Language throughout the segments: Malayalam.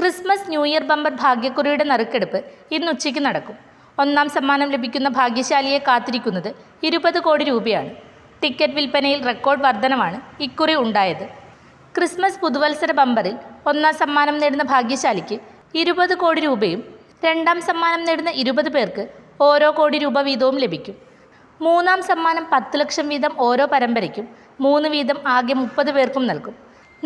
ക്രിസ്മസ് ന്യൂ ഇയർ ബമ്പർ ഭാഗ്യക്കുറിയുടെ നറുക്കെടുപ്പ് ഇന്ന് ഉച്ചയ്ക്ക് നടക്കും. ഒന്നാം സമ്മാനം ലഭിക്കുന്ന ഭാഗ്യശാലിയെ കാത്തിരിക്കുന്നത് ഇരുപത് കോടി രൂപയാണ്. ടിക്കറ്റ് വിൽപ്പനയിൽ റെക്കോർഡ് വർധനമാണ് ഇക്കുറി ഉണ്ടായത്. ക്രിസ്മസ് പുതുവത്സര ബമ്പറിൽ ഒന്നാം സമ്മാനം നേടുന്ന ഭാഗ്യശാലിക്ക് ഇരുപത് കോടി രൂപയും രണ്ടാം സമ്മാനം നേടുന്ന ഇരുപത് പേർക്ക് ഓരോ കോടി രൂപ വീതവും ലഭിക്കും. മൂന്നാം സമ്മാനം പത്ത് ലക്ഷം വീതം ഓരോ പരമ്പരയ്ക്കും മൂന്ന് വീതം ആകെ മുപ്പത് പേർക്കും നൽകും.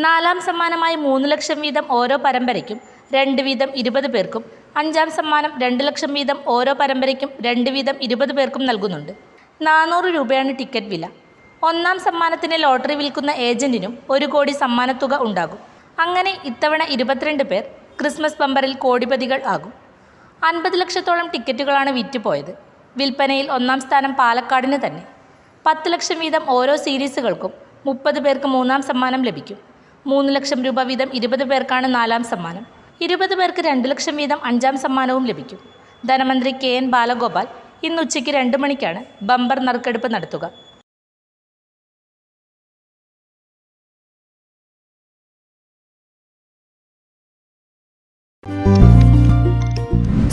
നാലാം സമ്മാനമായി മൂന്ന് ലക്ഷം വീതം ഓരോ പരമ്പരയ്ക്കും രണ്ട് വീതം ഇരുപത് പേർക്കും അഞ്ചാം സമ്മാനം രണ്ട് ലക്ഷം വീതം ഓരോ പരമ്പരയ്ക്കും രണ്ട് വീതം ഇരുപത് പേർക്കും നൽകുന്നുണ്ട്. നാനൂറ് രൂപയാണ് ടിക്കറ്റ് വില. ഒന്നാം സമ്മാനത്തിന് ലോട്ടറി വിൽക്കുന്ന ഏജന്റിനും ഒരു കോടി സമ്മാനത്തുക ഉണ്ടാകും. അങ്ങനെ ഇത്തവണ ഇരുപത്തിരണ്ട് പേർ ക്രിസ്മസ് ബമ്പറിൽ കോടിപതികൾ ആകും. അൻപത് ലക്ഷത്തോളം ടിക്കറ്റുകളാണ് വിറ്റുപോയത്. വിൽപ്പനയിൽ ഒന്നാം സ്ഥാനം പാലക്കാടിന് തന്നെ. പത്ത് ലക്ഷം വീതം ഓരോ സീരീസുകൾക്കും മുപ്പത് പേർക്ക് മൂന്നാം സമ്മാനം ലഭിക്കും. മൂന്ന് ലക്ഷം രൂപ വീതം ഇരുപത് പേർക്കാണ് നാലാം സമ്മാനം. ഇരുപത് പേർക്ക് രണ്ട് ലക്ഷം വീതം അഞ്ചാം സമ്മാനവും ലഭിക്കും. ധനമന്ത്രി കെ എൻ ബാലഗോപാൽ ഇന്ന് ഉച്ചയ്ക്ക് രണ്ട് മണിക്കാണ് ബമ്പർ നറുക്കെടുപ്പ് നടത്തുക.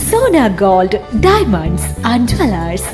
Sona gold diamonds and jewellers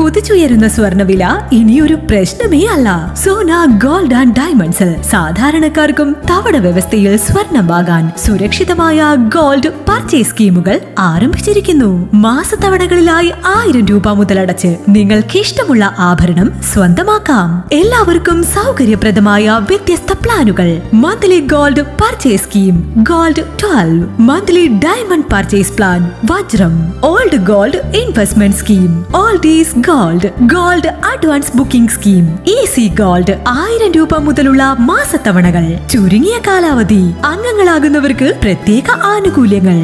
കുതിച്ചുയരുന്ന സ്വർണവില ഇനിയൊരു പ്രശ്നമേ അല്ല. സോന ഗോൾഡ് ആൻഡ് ഡയമണ്ട്സ് സാധാരണക്കാർക്കും തവണ വ്യവസ്ഥയിൽ സ്വർണം വാങ്ങാൻ സുരക്ഷിതമായ ഗോൾഡ് പർച്ചേസ് സ്കീമുകൾ ആരംഭിച്ചിരിക്കുന്നു. മാസത്തവണകളിലായി ആയിരം രൂപ മുതലടച്ച് നിങ്ങൾക്ക് ഇഷ്ടമുള്ള ആഭരണം സ്വന്തമാക്കാം. എല്ലാവർക്കും സൗകര്യപ്രദമായ വ്യത്യസ്ത പ്ലാനുകൾ. Monthly gold purchase scheme gold twelve. Monthly diamond purchase plan വജ്രം. Old gold investment scheme all is gold gold advance booking scheme. Easy gold ആയിരം രൂപ മുതലുള്ള മാസത്തവണകൾ. ചുരുങ്ങിയ കാലാവധി. അംഗങ്ങളാകുന്നവർക്ക് പ്രത്യേക ആനുകൂല്യങ്ങൾ.